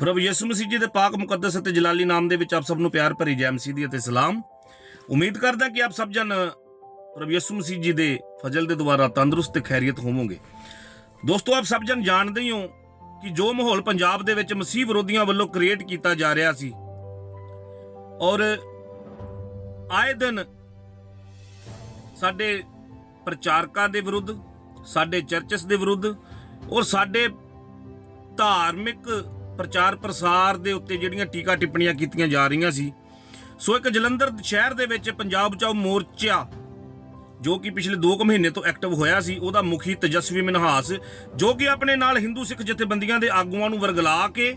ਪ੍ਰਭ ਯਿਸੂ ਮਸੀਹ ਜੀ ਦੇ ਪਾਕ ਮੁਕੱਦਸ ਅਤੇ ਜਲਾਲੀ ਨਾਮ ਦੇ ਵਿੱਚ ਆਪ ਸਭ ਨੂੰ ਪਿਆਰ ਭਰੀ ਜੈ ਮਸੀਹ ਦੀ ਅਤੇ ਸਲਾਮ। ਉਮੀਦ ਕਰਦਾ ਕਿ ਆਪ ਸਭ ਜਨ ਪ੍ਰਭ ਯਿਸੂ ਮਸੀਹ ਜੀ ਦੇ ਫਜ਼ਲ ਦੇ ਦੁਆਰਾ ਤੰਦਰੁਸਤ ਤੇ ਖੈਰੀਅਤ ਹੋਵੋਗੇ। ਦੋਸਤੋ, ਆਪ ਸਭ ਜਨ ਜਾਣਦੇ ਹੀ ਹੋ ਕਿ ਜੋ ਮਾਹੌਲ ਪੰਜਾਬ ਦੇ ਵਿੱਚ ਮਸੀਹ ਵਿਰੋਧੀਆਂ ਵੱਲੋਂ ਕ੍ਰੀਏਟ ਕੀਤਾ ਜਾ ਰਿਹਾ ਸੀ ਔਰ ਆਏ ਦਿਨ ਸਾਡੇ ਪ੍ਰਚਾਰਕਾਂ ਦੇ ਵਿਰੁੱਧ, ਸਾਡੇ ਚਰਚਸ ਦੇ ਵਿਰੁੱਧ ਔਰ ਸਾਡੇ ਧਾਰਮਿਕ ਪ੍ਰਚਾਰ ਪ੍ਰਸਾਰ ਦੇ ਉੱਤੇ ਜਿਹੜੀਆਂ ਟੀਕਾ ਟਿੱਪਣੀਆਂ ਕੀਤੀਆਂ ਜਾ ਰਹੀਆਂ ਸੀ। ਸੋ ਇੱਕ ਜਲੰਧਰ ਸ਼ਹਿਰ ਦੇ ਵਿੱਚ ਪੰਜਾਬ ਬਚਾਓ ਮੋਰਚਾ, ਜੋ ਕਿ ਪਿਛਲੇ 2 ਕੁ ਮਹੀਨੇ ਤੋਂ ਐਕਟਿਵ ਹੋਇਆ ਸੀ, ਉਹਦਾ ਮੁਖੀ ਤੇਜਸਵੀ ਮਨਹਾਸ, ਜੋ ਕਿ ਆਪਣੇ ਨਾਲ ਹਿੰਦੂ ਸਿੱਖ ਜਥੇਬੰਦੀਆਂ ਦੇ ਆਗੂਆਂ ਨੂੰ ਵਰਗਲਾ ਕੇ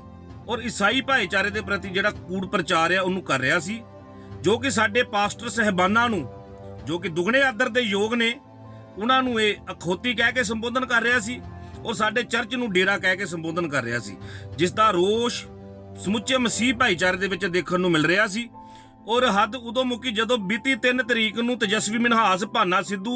ਔਰ ਈਸਾਈ ਭਾਈਚਾਰੇ ਦੇ ਪ੍ਰਤੀ ਜਿਹੜਾ ਕੂੜ ਪ੍ਰਚਾਰ ਆ, ਉਹਨੂੰ ਕਰ ਰਿਹਾ ਸੀ, ਜੋ ਕਿ ਸਾਡੇ ਪਾਸਟਰ ਸਹਿਬਾਨਾਂ ਨੂੰ, ਜੋ ਕਿ ਦੁਗਣੇ ਆਦਰ ਦੇ ਯੋਗ ਨੇ, ਉਹਨਾਂ ਨੂੰ ਇਹ ਅਖੋਤੀ ਕਹਿ ਕੇ ਸੰਬੋਧਨ ਕਰ ਰਿਹਾ ਸੀ। ਔਰ ਸਾਡੇ ਚਰਚ ਨੂੰ ਡੇਰਾ ਕਹਿ ਕੇ ਸੰਬੋਧਨ ਕਰ ਰਿਹਾ ਸੀ ਜਿਸ ਦਾ ਰੋਸ਼ ਸਮੁੱਚੇ ਮਸੀਹ ਭਾਈਚਾਰੇ ਦੇ ਵਿੱਚ ਦੇਖਣ ਨੂੰ ਮਿਲ ਰਿਹਾ ਸੀ। ਔਰ ਹੱਦ ਉਦੋਂ ਮੁੱਕੀ ਜਦੋਂ ਬੀਤੀ 3 ਤਰੀਕ ਨੂੰ ਤੇਜਸਵੀ ਮਨਹਾਸ ਭਾਨਾ ਸਿੱਧੂ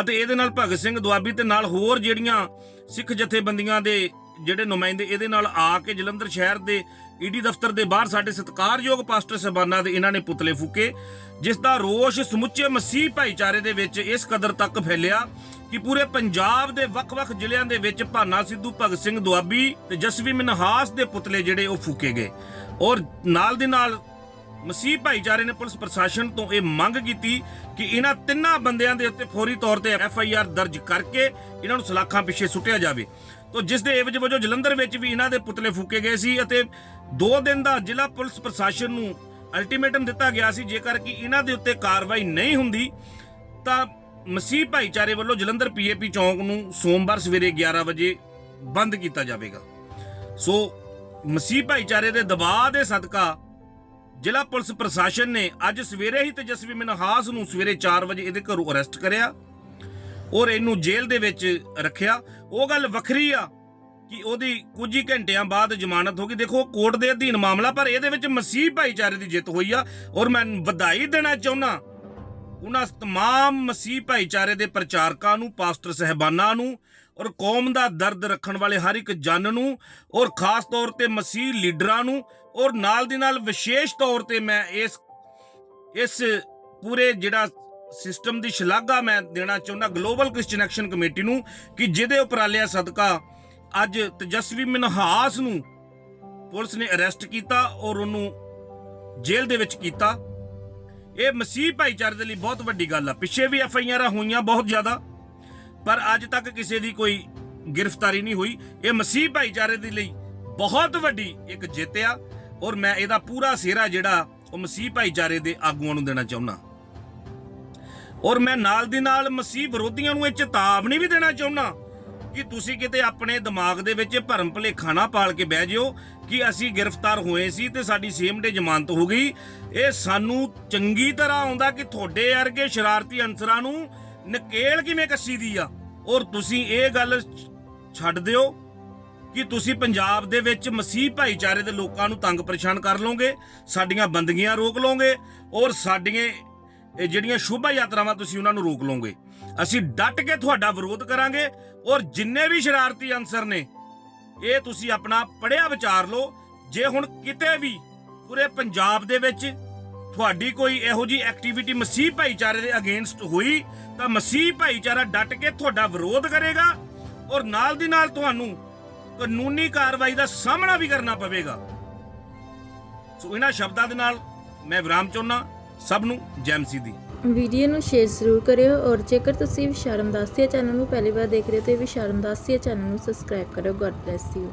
ਅਤੇ ਇਹਦੇ ਨਾਲ ਭਗਤ ਸਿੰਘ ਦੁਆਬੀ ਤੇ ਨਾਲ ਹੋਰ ਜਿਹੜੀਆਂ ਸਿੱਖ ਜਥੇਬੰਦੀਆਂ ਦੇ ਜਿਹੜੇ ਨੁਮਾਇੰਦੇ ਇਹਦੇ ਨਾਲ ਆ ਕੇ ਜਲੰਧਰ ਸ਼ਹਿਰ ਦੇ ਈਡੀ ਦਫ਼ਤਰ ਦੇ ਬਾਹਰ ਸਾਡੇ ਸਤਿਕਾਰਯੋਗ ਪਾਸਟਰ ਸਹਿਬਾਨਾਂ ਦੇ ਇਹਨਾਂ ਨੇ ਪੁਤਲੇ ਫੂਕੇ ਜਿਸ ਦਾ ਰੋਸ਼ ਸਮੁੱਚੇ ਮਸੀਹ ਭਾਈਚਾਰੇ ਦੇ ਵਿੱਚ ਇਸ ਕਦਰ ਤੱਕ ਫੈਲਿਆ। ਕਿ ਪੂਰੇ ਪੰਜਾਬ ਦੇ ਵੱਖ-ਵੱਖ ਜ਼ਿਲ੍ਹਿਆਂ ਦੇ ਵਿੱਚ ਭਾਨਾ ਸਿੱਧੂ, ਭਗਤ ਸਿੰਘ ਦੁਆਬੀ ਤੇ ਜਸਵੀ ਮਨਹਾਸ ਦੇ ਪੁਤਲੇ ਜਿਹੜੇ ਉਹ ਫੂਕੇ ਗਏ। ਔਰ ਨਾਲ ਦੀ ਨਾਲ ਮਸੀਹ ਭਾਈਚਾਰੇ ਨੇ ਪੁਲਿਸ ਪ੍ਰਸ਼ਾਸਨ ਤੋਂ ਇਹ ਮੰਗ ਕੀਤੀ ਕਿ ਇਹਨਾਂ ਤਿੰਨਾਂ ਬੰਦਿਆਂ ਦੇ ਉੱਤੇ ਫੌਰੀ ਤੌਰ ਤੇ ਐਫ ਆਈ ਆਰ ਦਰਜ ਕਰਕੇ ਇਹਨਾਂ ਨੂੰ ਸਲਾਖਾਂ ਪਿੱਛੇ ਸੁੱਟਿਆ ਜਾਵੇ। ਤੋਂ ਜਿਸ ਦੇ ਏਵਜ ਵਜੋਂ ਜਲੰਧਰ ਵਿੱਚ ਵੀ ਇਹਨਾਂ ਦੇ ਪੁਤਲੇ ਫੂਕੇ ਗਏ ਸੀ ਅਤੇ 2 ਦਿਨ ਦਾ ਜ਼ਿਲ੍ਹਾ ਪੁਲਿਸ ਪ੍ਰਸ਼ਾਸਨ ਨੂੰ ਅਲਟੀਮੇਟਮ ਦਿੱਤਾ ਗਿਆ ਸੀ ਜੇਕਰ ਕਿ ਇਹਨਾਂ ਦੇ ਉੱਤੇ ਕਾਰਵਾਈ ਨਹੀਂ ਹੁੰਦੀ ਤਾਂ ਮਸੀਹ ਭਾਈਚਾਰੇ ਵੱਲੋਂ ਜਲੰਧਰ ਪੀਏਪੀ ਚੌਂਕ ਨੂੰ ਸੋਮਵਾਰ ਸਵੇਰੇ 11 ਵਜੇ ਬੰਦ ਕੀਤਾ ਜਾਵੇਗਾ। ਸੋ ਮਸੀਹ ਭਾਈਚਾਰੇ ਦੇ ਦਬਾਅ ਦੇ ਸਦਕਾ ਜ਼ਿਲ੍ਹਾ ਪੁਲਿਸ ਪ੍ਰਸ਼ਾਸਨ ਨੇ ਅੱਜ ਸਵੇਰੇ ਹੀ ਤੇਜਸਵੀ ਮਨਹਾਸ ਨੂੰ ਸਵੇਰੇ 4 ਵਜੇ ਇਹਦੇ ਘਰੋਂ ਅਰੈਸਟ ਕਰਿਆ ਔਰ ਇਹਨੂੰ ਜੇਲ੍ਹ ਦੇ ਵਿੱਚ ਰੱਖਿਆ। ਉਹ ਗੱਲ ਵੱਖਰੀ ਆ ਕਿ ਉਹਦੀ ਕੁਝ ਹੀ ਘੰਟਿਆਂ ਬਾਅਦ ਜ਼ਮਾਨਤ ਹੋ ਗਈ। ਦੇਖੋ ਕੋਰਟ ਦੇ ਅਧੀਨ ਮਾਮਲਾ, ਪਰ ਇਹਦੇ ਵਿੱਚ ਮਸੀਹ ਭਾਈਚਾਰੇ ਦੀ ਜਿੱਤ ਹੋਈ ਆ ਔਰ ਮੈਂ ਵਧਾਈ ਦੇਣਾ ਚਾਹੁੰਦਾ ਉਹਨਾਂ ਤਮਾਮ ਮਸੀਹ ਭਾਈਚਾਰੇ ਦੇ ਪ੍ਰਚਾਰਕਾਂ ਨੂੰ ਪਾਸਟਰ ਸਹਿਬਾਨਾਂ ਨੂੰ ਔਰ ਕੌਮ ਦਾ ਦਰਦ ਰੱਖਣ ਵਾਲੇ ਹਰ ਇੱਕ ਜਨ ਨੂੰ ਔਰ ਖਾਸ ਤੌਰ ਤੇ ਮਸੀਹ ਲੀਡਰਾਂ ਨੂੰ ਔਰ ਨਾਲ ਦੀ ਨਾਲ ਵਿਸ਼ੇਸ਼ ਤੌਰ ਤੇ ਮੈਂ ਇਸ ਇਸ ਪੂਰੇ ਜਿਹੜਾ ਸਿਸਟਮ ਦੀ ਸ਼ਲਾਘਾ ਮੈਂ ਦੇਣਾ ਚਾਹੁੰਦਾ ਗਲੋਬਲ ਕ੍ਰਿਸਚੀਅਨ ਐਕਸ਼ਨ ਕਮੇਟੀ ਨੂੰ ਕਿ ਜਿਹਦੇ ਉਪਰਾਲਿਆਂ ਸਦਕਾ ਅੱਜ ਤੇਜਸਵੀ ਮਨਹਾਸ ਨੂੰ ਪੁਲਿਸ ਨੇ ਅਰੈਸਟ ਕੀਤਾ ਔਰ ਉਹਨੂੰ ਜੇਲ੍ਹ ਦੇ ਵਿੱਚ ਕੀਤਾ ਇਹ ਮਸੀਹ ਭਾਈਚਾਰੇ ਦੇ ਲਈ ਬਹੁਤ ਵੱਡੀ ਗੱਲ ਆ। ਪਿੱਛੇ ਵੀ ਐਫ ਆਈ ਆਰਾਂ ਹੋਈਆਂ ਬਹੁਤ ਜ਼ਿਆਦਾ, ਪਰ ਅੱਜ ਤੱਕ ਕਿਸੇ ਦੀ ਕੋਈ ਗ੍ਰਿਫਤਾਰੀ ਨਹੀਂ ਹੋਈ। ਇਹ ਮਸੀਹ ਭਾਈਚਾਰੇ ਦੇ ਲਈ ਬਹੁਤ ਵੱਡੀ ਇੱਕ ਜਿੱਤ ਆ, ਔਰ ਮੈਂ ਇਹਦਾ ਪੂਰਾ ਸਿਹਰਾ ਜਿਹੜਾ ਉਹ ਮਸੀਹ ਭਾਈਚਾਰੇ ਦੇ ਆਗੂਆਂ ਨੂੰ ਦੇਣਾ ਚਾਹੁੰਦਾ। ਔਰ ਮੈਂ ਨਾਲ ਦੀ ਨਾਲ ਮਸੀਹ ਵਿਰੋਧੀਆਂ ਨੂੰ ਇਹ ਚੇਤਾਵਨੀ ਵੀ ਦੇਣਾ ਚਾਹੁੰਦਾ ਕਿ ਤੁਸੀਂ ਕਿਤੇ ਆਪਣੇ ਦਿਮਾਗ ਦੇ ਵਿੱਚ ਭਰਮ ਭੁਲੇਖਾ ਨਾ ਪਾਲ ਕੇ ਬਹਿ ਜਿਓ ਕਿ ਅਸੀਂ ਗ੍ਰਿਫਤਾਰ ਹੋਏ ਸੀ ਤੇ ਸਾਡੀ ਸੇਮ ਡੇ ਜ਼ਮਾਨਤ ਹੋ ਗਈ। ਇਹ ਸਾਨੂੰ ਚੰਗੀ ਤਰ੍ਹਾਂ ਆਉਂਦਾ ਕਿ ਤੁਹਾਡੇ ਵਰਗੇ ਸ਼ਰਾਰਤੀ ਅਨਸਰਾਂ ਨੂੰ ਨਕੇਲ ਕਿਵੇਂ ਕੱਸੀ ਦੀ ਆ? ਔਰ ਤੁਸੀਂ ਇਹ ਗੱਲ ਛੱਡ ਦਿਓ ਕਿ ਤੁਸੀਂ ਪੰਜਾਬ ਦੇ ਵਿੱਚ ਮਸੀਹ ਭਾਈਚਾਰੇ ਦੇ ਲੋਕਾਂ ਨੂੰ ਤੰਗ ਪਰੇਸ਼ਾਨ ਕਰ ਲਓਗੇ, ਸਾਡੀਆਂ ਬੰਦਗੀਆਂ ਰੋਕ ਲਓਗੇ ਔਰ ਸਾਡੀਆਂ ਜਿਹੜੀਆਂ ਸ਼ੋਭਾ ਯਾਤਰਾਵਾਂ ਤੁਸੀਂ ਉਹਨਾਂ ਨੂੰ ਰੋਕ ਲਓਗੇ। ਅਸੀਂ ਡਟ ਕੇ ਤੁਹਾਡਾ ਵਿਰੋਧ ਕਰਾਂਗੇ ਔਰ ਜਿੰਨੇ ਵੀ ਸ਼ਰਾਰਤੀ ਅਨਸਰ ਨੇ, ਇਹ ਤੁਸੀਂ ਆਪਣਾ ਪੜਿਆ ਵਿਚਾਰ ਲਓ, ਜੇ ਹੁਣ ਕਿਤੇ ਵੀ ਪੂਰੇ ਪੰਜਾਬ ਦੇ ਵਿੱਚ ਤੁਹਾਡੀ ਕੋਈ ਇਹੋ ਜੀ ਐਕਟੀਵਿਟੀ ਮਸੀਹ ਭਾਈਚਾਰੇ ਦੇ ਅਗੇਂਸਟ ਹੋਈ, ਤਾਂ ਮਸੀਹ ਭਾਈਚਾਰਾ ਡਟ ਕੇ ਤੁਹਾਡਾ ਵਿਰੋਧ ਕਰੇਗਾ ਔਰ ਨਾਲ ਦੀ ਨਾਲ ਤੁਹਾਨੂੰ ਕਾਨੂੰਨੀ ਕਾਰਵਾਈ ਦਾ ਸਾਹਮਣਾ ਵੀ ਕਰਨਾ ਪਵੇਗਾ। ਸੋ ਇਹਨਾਂ ਸ਼ਬਦਾਂ ਦੇ ਨਾਲ ਮੈਂ ਵਿਰਾਮ ਚਾਹੁੰਦਾ, ਸਭ ਨੂੰ ਜੈਮਸੀ ਦੀ। ਵੀਡੀਓ ਨੂੰ ਸ਼ੇਅਰ ਜ਼ਰੂਰ ਕਰਿਓ ਔਰ ਜੇਕਰ ਤੁਸੀਂ ਵਿਸ਼ਾਰਮ ਦਾਸੀਆ ਚੈਨਲ ਨੂੰ ਪਹਿਲੀ ਵਾਰ ਦੇਖ ਰਹੇ ਹੋ ਤਾਂ ਵਿਸ਼ਾਰਮ ਦਾਸੀਆ ਚੈਨਲ ਨੂੰ ਸਬਸਕ੍ਰਾਈਬ ਕਰਿਓ। God bless you